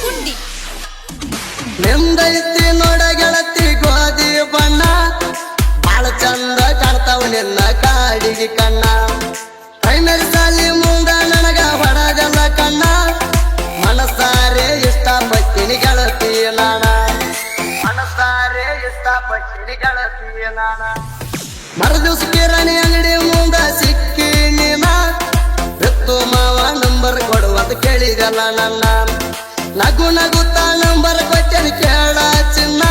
ಗುಂಡಿ ನಿಂದೈತಿ ನೋಡ ಗೆಳತಿ ಗೋಧಿ ಬಣ್ಣ. ಬಾಳ ಚಂದ ಕಾಣ್ತಾವ ನಿನ್ನ ಕಾಡಿಗೆ ಕಣ್ಣ. ಫೈನಲ್ ಸಾಲಿ ಮುಂದ ನನಗ ಹೊಡಗಲ್ಲ ಕಣ್ಣ. ಮನಸಾರೆ ಇಷ್ಟ ಪಟ್ಟಿನಿ ಗೆಳತಿ ನಾಣ ಮನಸಾರೆ ಇಷ್ಟ ಪಟ್ಟಿನಿ ಗೆಳತಿ ನಾಣ ಮರದಿವಸ ಕಿರಾಣಿ ಅಂಗಡಿ ಮುಂದ ಸಿಕ್ಕಿ ನೀನ. ಬೆತ್ತು ಮಾವ ನಂಬರ್ ಕೊಡುವಂತ ಕೇಳಿದಲ್ಲ ನನ್ನ. ನಗು ನಗು ನಂಬರ್ ಕೊಟ್ಟೆನ ಕೇಳ ಚಿನ್ನ.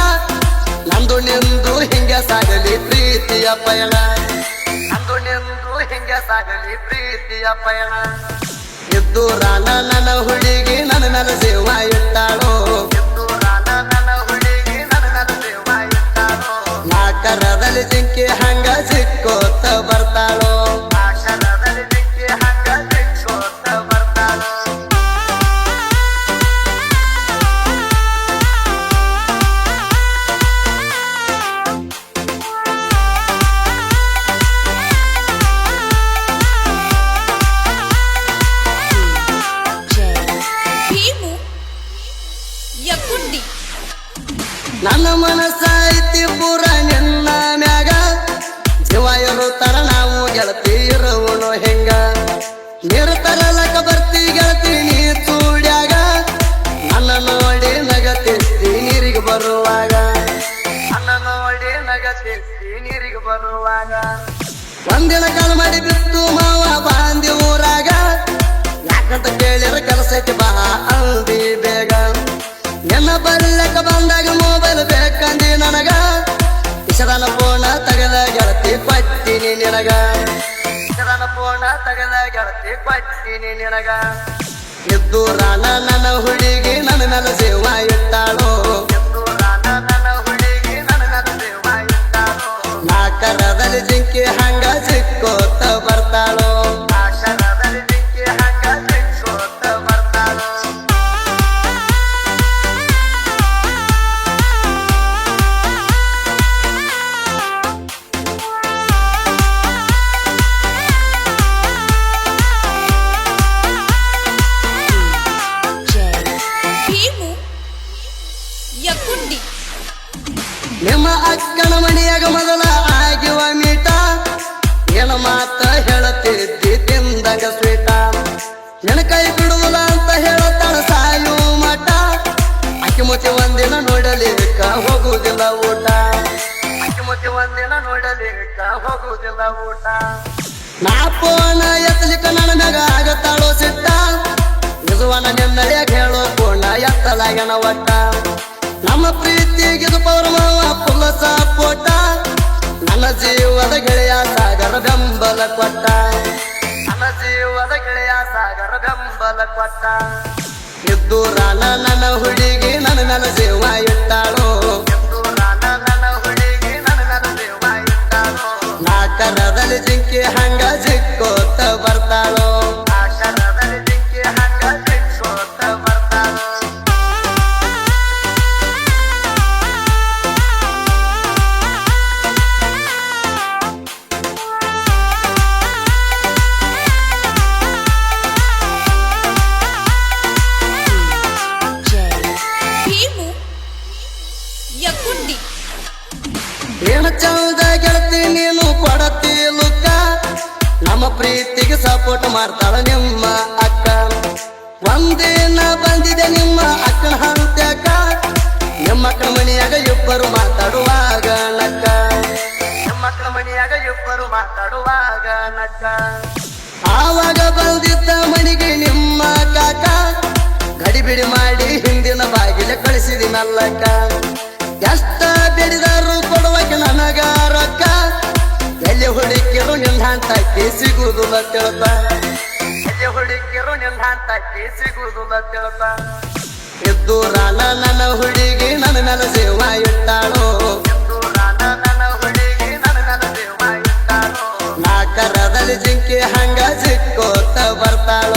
ನಂದು ನಿಂದು ಹಿಂಗೆ ಸಾಗಲಿ ಪ್ರೀತಿಯ ಪಯಣ. ನಂದು ನಿಂದು ಹಿಂಗೆ ಸಾಗಲಿ ಪ್ರೀತಿಯ ಪಯಣ. ಇದ್ದು ರಾನ ನನ್ನ ಹುಡುಗಿ ನನ್ನ ನನ್ನ ಸೇವ ಇಟ್ಟಾಳೋ. ಇಟ್ಟಾಳೋ. ನಾಕರದಲ್ಲಿ ಜಿಂಕಿ ಗೆಳತಿ ಇರೋಣ ಹೆಂಗ? ನೀರು ತರಲಕ ಬರ್ತಿ ಗೆಳತಿ ನೀ ಚೂಡ್ಯಾಗ ನನ್ನ ನೋಡಿ ನಗತಿಸ್ತಿ ನೀರಿಗೆ ಬರುವಾಗ. ನನ್ನ ನೋಡಿ ನಗತಿಸ್ತಿ ನೀರಿಗೆ ಬರುವಾಗ. ಒಂದಿನ ಕಾಲ ಮಾಡಿ ಬಿತ್ತು ಪಟ್ಟಿನಿ ನಿನಗ. ಎದ್ದು ರಾನ ನನ್ನ ಹುಡುಗಿ ನನ್ನ ನಲ ಸೇವ ಇಟ್ಟಾಳೋ. ನಾಕರದಲ್ಲಿ ಜಿಂಕೆ ಹಂಗ ಸಿಕ್ಕೋತ ಬರ್ತಾಳೋ ಮುಚ್ಚಿ ಒಂದಿನ ನೋಡಲಿಕ್ಕ ಹೋಗುವುದಿಲ್ಲ ಊಟ. ಮುಚ್ಚಿ ಒಂದಿನ ನೋಡಲಿಕ್ಕ ಹೋಗುವುದಿಲ್ಲ ಊಟ. ನಾ ಪೋನ ಎತ್ತಲಿಕ್ಕ ನನ್ನ ಆಗತ್ತಾಳೋ ಸಿಟ್ಟ. ನಿಜವನ ನಿನ್ನಡೆಯ ಹೇಳೋ ಪೋಣ ಎತ್ತಲಾಗನ ಒಟ್ಟ. ನಮ್ಮ ಪ್ರೀತಿಗಿದು ಪೌರಮವ ಪುಲ್ಲ ಸಾಪೋಟ ನನ್ನ ಜೀವದ ಗೆಳೆಯ ಸಾಗರ ಬೆಂಬಲ ಕೊಟ್ಟ. ನನ್ನ ಜೀವದ ಗೆಳೆಯ ಸಾಗರ ಬೆಂಬಲ ಕೊಟ್ಟ. ಇದ್ದು ರಾನ ನನ್ನ ಹುಡುಗಿ ನನ್ನ ನನ್ನ ಸೇವಾ ಇಟ್ಟಾಳೋ. ಮಾಡ್ತಾಳ ನಿಮ್ಮ ಅಕ್ಕ. ಒಂದೇನ ಬಂದಿದೆ ನಿಮ್ಮ ಅಕ್ಕನ ಹಂತ್ಯಾಕ ನಿಮ್ಮ ಅಕ್ಕನ ಮನೆಯಾಗ ಇಬ್ಬರು ಮಾತಾಡುವಾಗ ನಕ್ಕ. ನಿಮ್ಮ ಅಕ್ಕನ ಮನೆಯಾಗ ಇಬ್ಬರು ಮಾತಾಡುವಾಗ ನಕ್ಕ. ಆವಾಗ ಬಂದಿದ್ದ ಮನೆಗೆ ನಿಮ್ಮ ಕಾಕ. ಗಡಿಬಿಡಿ ಮಾಡಿ ಹಿಂದಿನ ಬಾಗಿಲ ಕಳಿಸಿದಿ ನಲ್ಲಕ್ಕ ಎಷ್ಟ ಬಿಡಿದಾರು ಕೊಡುವಕ್ಕೆ ನನಗ ರೊಕ್ಕ. ಎಲ್ಲಿ ಹುಡುಕಿರು ನಿನ್ನ ಹಂತಕ್ಕೆ ಸಿಗುವುದಿಲ್ಲ ತಿಳ್ತ ಎಲ್ಲಿ ಹುಡುಕಿರು ಅಂತ ಹಂತಕ್ಕೆ ಸಿಗುವುದಿಲ್ಲ ತಿಳ್ತ ಎದ್ದು ರಾನ ನನ್ನ ಹುಡುಗಿ ನನ್ನ ಸೇವ ಇಟ್ಟಾಳೋ. ನನ್ನ ಹುಡುಗಿ ನನ್ನ ಮೇಲೆ ಸೇವ ಇಟ್ಟಾಳೋ. ನಾಕರದಲ್ಲಿ ಜಿಂಕೆ ಹಂಗ ಸಿಕ್ಕೋತ ಬರ್ತಾಳೋ.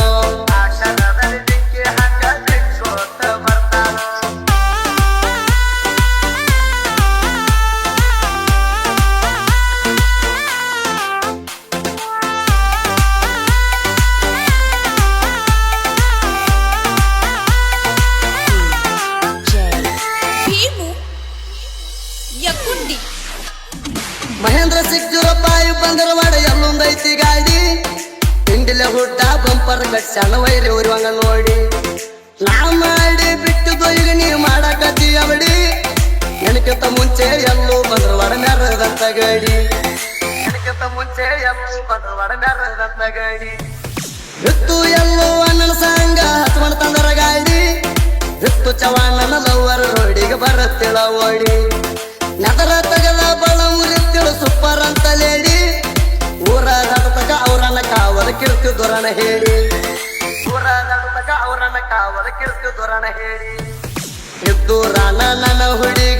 ಲಕ್ಷಣ ವೈರಿ ಉರಿವಂಗ ನೋಡಿ. ನಾ ಮಾಡಿ ಬಿಟ್ಟು ಈಗ ನೀ ಮಾಡಕತ್ತಿ ಅವಡಿ ನನಗಿಂತ ಮುಂಚೆ ಎಲ್ಲೂ ಬಂದ್ರು ಒಡ ಮ್ಯಾರದಂತ ಗಡಿ. ನನಗಿಂತ ಮುಂಚೆ ಎಲ್ಲೂ ಬಂದ್ರು ಒಡ ಮ್ಯಾರದಂತ ಗಡಿ. ಎಲ್ಲೂ ಎಲ್ಲೋ ಅಣ್ಣನ ಸಂಗ ಹಚ್ಮಣ ತಂದರ ಗಾಡಿ. ಇತ್ತು ಚವಾಣನ ಲವ್ವರ್ ರೋಡಿಗೆ ಬರತ್ತಿಳ ಓಡಿ. ನಗರ ತಗದ ಬಳ ಮುರಿತಿಳು ಸೂಪರ್ ಅಂತ ಲೇಡಿ. ಕಿರ್ತಿ ದೊರನ ಹೇಳಿ. ಊರ ನಡತಕ ಅವರನ್ನ ಕಾವಲ ಕಿರ್ತು ದೊರನ ಹೇಳಿ. ಇದ್ದೂರಾನ ನನ್ನ ಹುಡುಗಿ.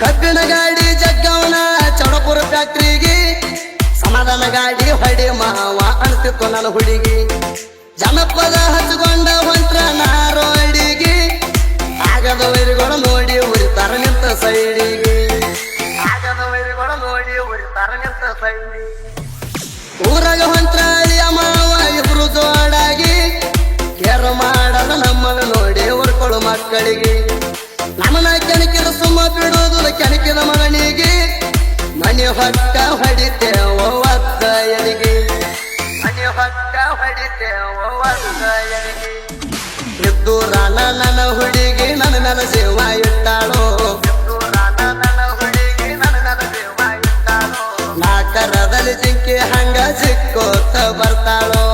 ಕಬ್ಬಿಣ ಗಾಡಿ ಜಗ್ಗವನ ಚಡಪುರ ಫ್ಯಾಕ್ಟ್ರಿಗೆ. ಸಮಾಧಾನ ಗಾಡಿ ಹೊಡಿ ಮಾವ ಅನ್ತಿತ್ತು ನನ್ನ ಹುಡುಗಿ. ಜನಪದ ಹಚ್ಕೊಂಡ ಹೊಂಟ್ರ ನಾರೋ ಅಡಿಗೆ ಆಗದ ವೈರಿಗಳು ನೋಡಿ ಉರಿತಾರ ನಿಂತ ಸೈಡಿಗೆ. ಆಗದ ವೈರಿಗಳು ನೋಡಿ ಉರಿತಾರ ನಿಂತ ಸೈಡಿಗೆ. ಊರಾಗ ಹೊಂಟ್ರ ಅಳಿಯ ಮಾವ ಇಬ್ರು ಜೋಡಾಗಿ. ಕೇರ ಮಾಡದ ನಮ್ಮನ್ನು ನೋಡಿ ಉರ್ಕೊಳ್ಳು ಮಕ್ಕಳಿಗೆ. ನಮ್ಮನ ಕೆಣಕಿನ ಸುಮ್ಮ ಬಿಡೋದು ಕೆಣಕಿನ ಮಗನಿಗೆ. ಮನೆ ಹೊಟ್ಟ ಹೊಡಿತೇವ ಒತ್ತ ಎನಿಗೆ. ಮನೆ ಹೊಟ್ಟ ಹೊಡಿತೇವ ಒತ್ತ ಎನಿಗೆ. ಎದ್ದು ರಾನ ನನ್ನ ಹುಡುಗಿ ನನ್ನ ನನ್ನ ಸೇವ ಇಟ್ಟಾಳೋ. ನಾಕರದಲ್ಲಿ ಜಿಂಕೆ ಹಂಗ ಸಿಕ್ಕೋತ ಬರ್ತಾಳೋ.